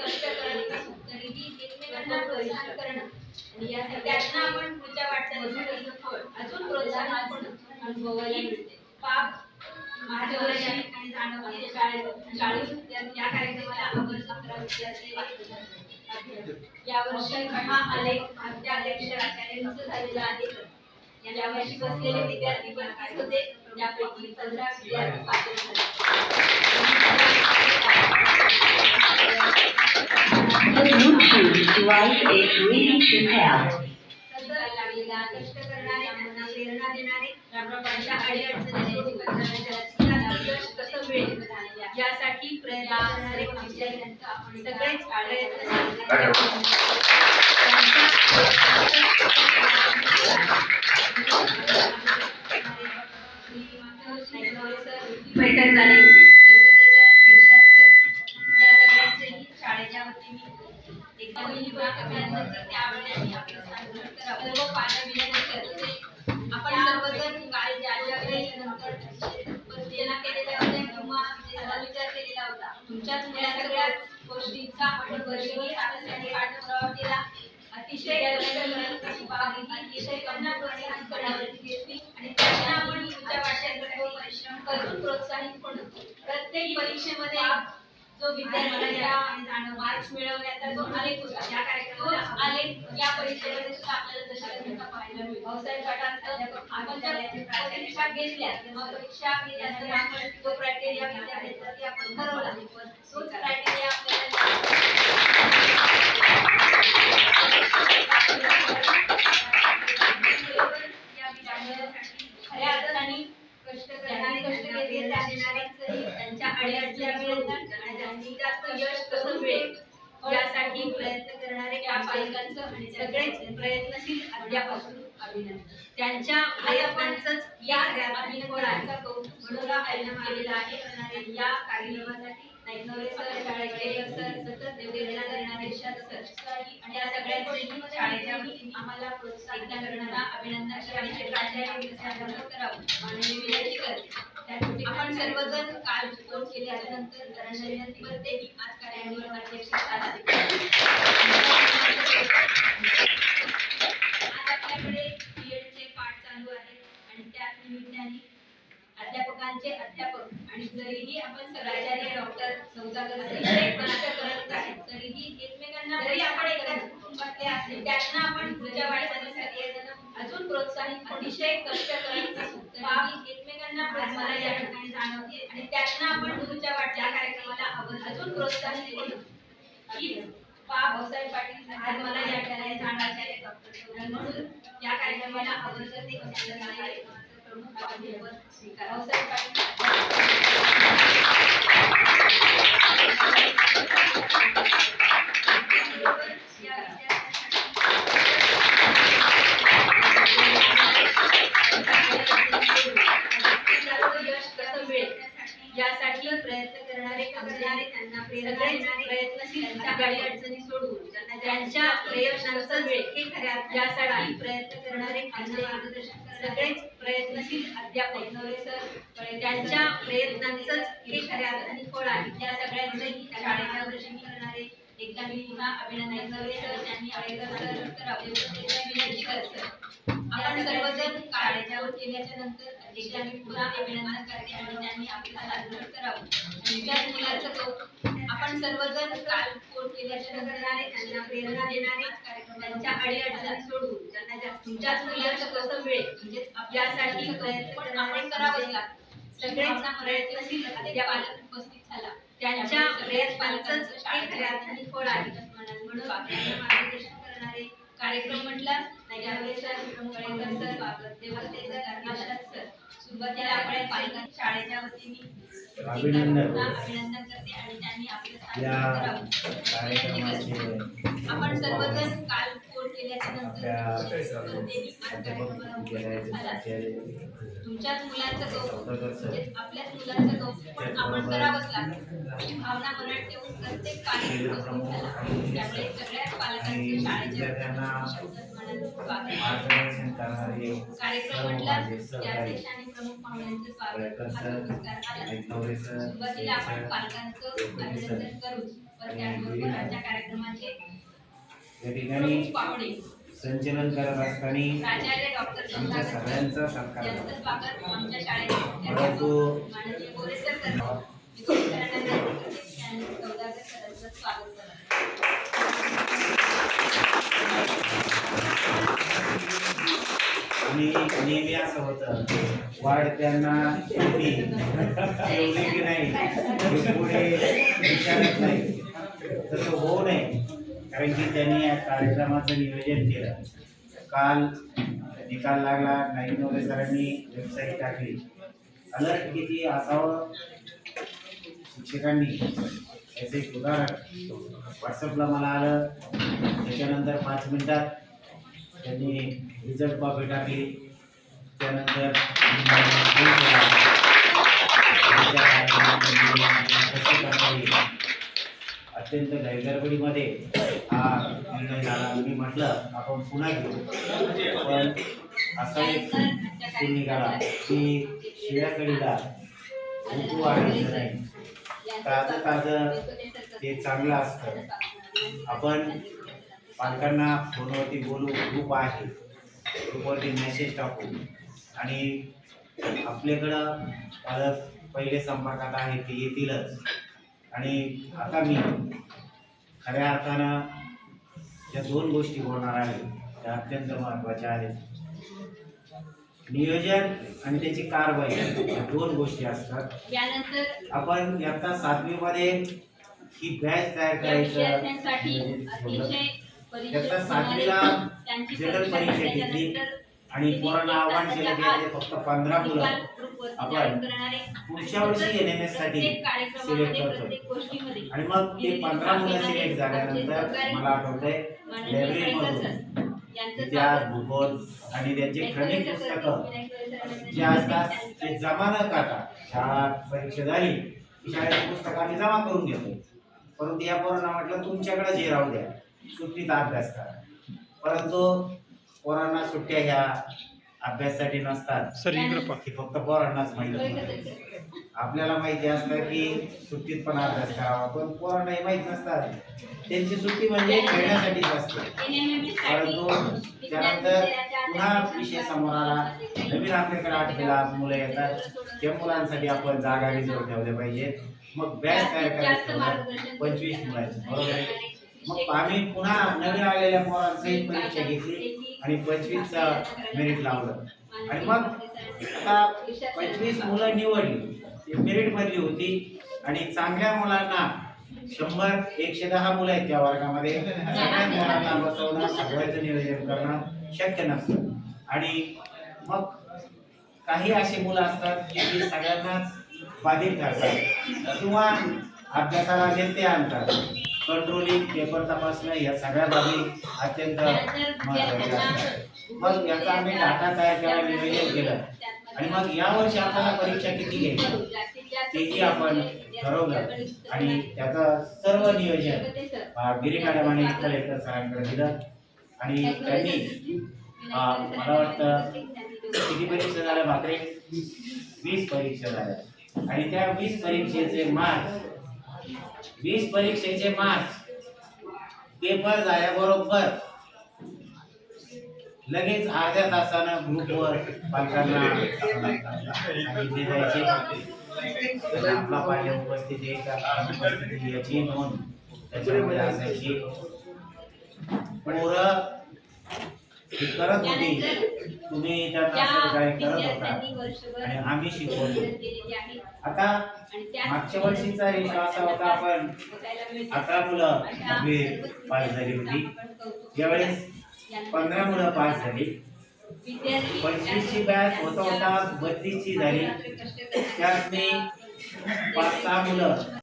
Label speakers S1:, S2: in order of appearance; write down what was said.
S1: कष्ट करत असू तरीही एकमेकांना प्रोत्साहन करणं. आणि या सगळ्यांना आपण पुढच्या वाटचालीसाठी अजून प्रोत्साहन आपण अनुभवायला मिळते पाप मार्गदर्शन आणि जाणवते शाळेत शाळेत या कार्यक्रमाला यावर्षी हा आलेख आमच्या अध्यक्षाचार्यांचं झालेला आहे. यावर्षी बसलेले विद्यार्थी पण काय होते त्यापैकी पंधरा विद्यार्थी पात्र
S2: The Bluetooth device is ready to pair.
S1: सतत लागलेला कष्ट करणारे त्यांना प्रेरणा देणारे रामरावांच्या अडीअडचणी यश कसं मिळेल यासाठी प्रयत्न करणारे विद्यार्थ्यांचा आपण सगळेच प्रयत्न सर. या सगळ्यांचेही शाळेच्या वतीने एकदा सर्व होते. आपण सर्वजण नंतर केलेल्या होत्या किंवा त्याचा विचार केलेला होता. तुमच्याच या गोष्टींचा आपण वर्षभर आपल्यासाठी पाठपुरावा केला. अतिशय अतिशय आणि त्यांना आपण तुमच्या वाटचालीसाठी करून प्रोत्साहित होणं प्रत्येक परीक्षेमध्ये जो विद्यार्थ्यांच्या मार्क्स मिळवण्याचा जो आलेख होता या कार्यक्रमात आलेख या परीक्षेमध्ये सुद्धा आपल्याला तऱ्हेचा पाहायला मिळतो. भाऊसाहेब गटांत आपण जर परीक्षा घेतल्या तेव्हा परीक्षा घेतल्यानंतर आपण तो क्रायटेरिया विद्यार्थ्यांसाठी आपण ठरवला. तोच क्रायटेरिया आपल्याला प्रयत्नशील अध्यापक अभिनंदन. त्यांच्या प्रयत्नांचंच या अभिनंदनाचा कौतुक म्हणून आयोजन केलेलं आहे? करणारे या कार्यक्रमासाठी नैनवरे सर शाळेचे सर सतत करणारे सर आणि या शाळेच्या आम्हाला प्रोत्साहित करणारा अभिनंदन शाळेचे प्राचार्य करावं. विनंती करते. आपण सर्वजण काल फोन केले नंतर जरांना विनंती आज कार्यालयावर अध्यक्ष आज आपल्याकडे पाठ चालू आहेत आणि त्याच निमित्ताने अध्यापकांचे अध्यापक आणि जरीही आपण प्राचार्य डॉक्टर सौदागर अतिशय कष्ट करत आहे तरीही एकमेकांना जरी आपण एकाच कुटुंबातले असले त्यांना आपण अजून प्रोत्साहित अतिशय कष्ट करत असू एकमेकांना मला या ठिकाणी जाणवते. आणि त्यांना आपण पुढच्या वाट या कार्यक्रमाला अजून प्रोत्साहित करू भाऊसाहेब पाटील आज मला या ठिकाणी म्हणून या कार्यक्रमाला आवर्जून ते प्रमुख भाऊसाहेब पाटील. यासाठी प्रयत्न करणारे त्यांचे सगळेच प्रयत्नशील अध्यापक. नवरे सर त्यांच्या प्रयत्नांचंच हे खऱ्या अर्थाने फळ आहे. त्या सगळ्यांचंही त्या शाळेच्या दर्शनी करणारे. एकदा मी पुन्हा अभिनंदन नवरे सर त्यांनी आळेकर सर करावे विनंती करत सर आपण सर्वजण केल्याच्यानंतर एकदा पुन्हा अभिनंदन करते आणि त्यांनी आपल्याला करावं. मुलाचं आपण सर्वजण काल फोन केल्याच्यानंतर त्यांना प्रेरणा देणारे त्यांच्या अडीअडचण सोडून त्यांना जास्त- तुमच्याच मुलाचं कसं मिळेल म्हणजे आपल्यासाठी प्रयत्न आपण करावंच लागतं सगळ्यांचा प्रयत्नशील पालक उपस्थित झाला. त्यांच्या प्रयत्न पालकांचं शाळेत फळ आहे. म्हणून आपल्याला मार्गदर्शन करणारे कार्यक्रम म्हटला
S3: अभिनंदन. या. कार्यक्रमाचे
S1: आपण सर्वजण काल फोन तुमच्याच मुलांचं कौतुक म्हणजे आपल्याच मुलांचं कौतुक पण आपण करावंच लागतं ही भावना मनात ठेवून प्रत्येक झाला त्यामुळे सगळ्याच
S3: आणि
S1: पालकांचे शाळेच्या
S3: मार्गदर्शन करणारे
S1: कार्यक्रम
S3: सर्व
S1: म्हटलं
S3: माझे
S1: की
S3: सहकारी
S1: अध्यक्ष आणि प्रमुख पाहुण्यांचं स्वागत
S3: प्रयत्न
S1: हा
S3: सर
S1: पुरस्कार आला.
S3: ऐकवरे सर
S1: सुरुवातीला आपण
S3: सर,
S1: पालकांचं
S3: देवपूजी सर.
S1: अभिनंदन करू. पण
S3: आणि आणि नेहमी असं होतं वाढत्यांना शेवटी ठेवले की नाही पुढे विचारत नाही. तसं होऊ नये कारण की त्यांनी या कार्यक्रमाचं नियोजन केलं. काल निकाल लागला नाही वगैरे सरांनी वेबसाईट टाकली. अलर्ट किती असावं? शिक्षकांनी. याचं एक उदाहरण. व्हॉट्सअपला मला आलं. त्याच्यानंतर पाच मिनिटात त्यांनी रिझल्ट कॉपी टाकली. त्यानंतर अत्यंत गैरगडबडीमध्ये हा निर्णय झाला. मी म्हटलं आपण पुन्हा घेऊ. पण असा एक सूर निघाला की शिळ्याकडीला ऋतू वाढायचं नाही. ताजं ताजं ते चांगलं असतं. आपण पालकांना फोनवरती बोलू ग्रुप आहे. ग्रुपवरती मेसेज टाकू. आणि आपल्याकडं पालक पहिले संपर्कात आहे ते येतीलच. आणि आता मी खऱ्या अर्थानं ज्या दोन गोष्टी बोलणार आहे. त्या अत्यंत महत्त्वाच्या आहेत. नियोजन आणि त्याची कारवाई या दोन गोष्टी असतात. आपण इयत्ता सातवीमध्ये ही बॅच तयार करायचं. सातवीला जनरल परीक्षा घेतली आणि पोरांना आव्हान केलं यातले फक्त पंधरा मुलं आपण पुढच्या वर्षी एन एम एससाठी सिलेक्ट करतो आणि मग ते पंधरा मुलं सिलेक्ट झाल्यानंतर मला आठवतंय लायब्ररीमधून इतिहास भूगोल आणि त्यांचे क्रमिक पुस्तकं जे असतात ते जमा न करता शाळा परीक्षा झाली की शाळेची पुस्तकं आम्ही जमा करून घेतो परंतु या पोरांना म्हटलं तुमच्याकडे जे राहू द्या. सुट्टीत अभ्यास करा. परंतु पोरांना सुट्ट्या ह्या अभ्यासासाठी नसतात.
S4: सर इकडे पहा
S3: फक्त पोरांनाच माहिती. आपल्याला माहिती असतं की सुट्टीत पण अभ्यास करावा पण पोरांना हे माहीत नसतात. त्यांची सुट्टी म्हणजे खेळण्यासाठीच असते. परंतु त्यानंतर पुन्हा विषय समोर आला. नवीन आपल्याकडे आठवीला मुलं येतात. त्या मुलांसाठी आपण जागा रिझर्व ठेवल्या पाहिजे मग बॅच तयार करायचं पंचवीस मुलांची. बरोबर आहे? मग आम्ही पुन्हा नवीन आलेल्या पोरांची परीक्षा घेतली आणि पंचवीसचा मेरिट लावलं. आणि मग आता पंचवीस मुलं निवडली. मेरिट मधली होती. आणि चांगल्या मुलांना शंभर एकशे दहा मुलं आहेत त्या वर्गामध्ये. सगळ्या मुलांना बसवणं सगळ्याचं नियोजन करणं शक्य नसतं. आणि मग काही अशी मुलं असतात की ती सगळ्यांनाच बाधित करतात. किंवा अभ्यासाला ते आणतात. कंट्रोलिंग पेपर तपासणं या सगळ्या बाबी अत्यंत महत्त्वाच्या असतात. मग याचा आम्ही डाटा तयार करायला नियोजन केलं. आणि मग यावर्षी आपल्याला परीक्षा किती घ्यायची? तेही आपण ठरवलं. आणि त्याचं सर्व नियोजन बिरे गिरी मॅडम आणि कलेक्टर सरांकडे दिलं. आणि त्यांनी मला वाटतं किती परीक्षा झाल्या भाकरे? वीस परीक्षा झाल्या. आणि त्या वीस परीक्षेचे मार्क्स वीस परीक्षेचे मार्क्स पेपर झाल्याबरोबर लगेच अर्ध्या तासानं ग्रुपवर पालकांना सांगितले जायचे आपला पाल्य उपस्थित आहे याची नोंद. त्याच्यामध्ये असायची. पोरं करत होती. तुम्ही त्यांना सहकार्य करत होता. आणि आम्ही शिकवतो आता मागच्या वर्षीचा रेशो असा होता आपण अकरा मुलं पास झाली होती. यावेळेस पंधरा मुलं पास झाली. पंचवीसची बॅच होता होता बत्तीसची झाली. त्यात मी पाच सहा मुलं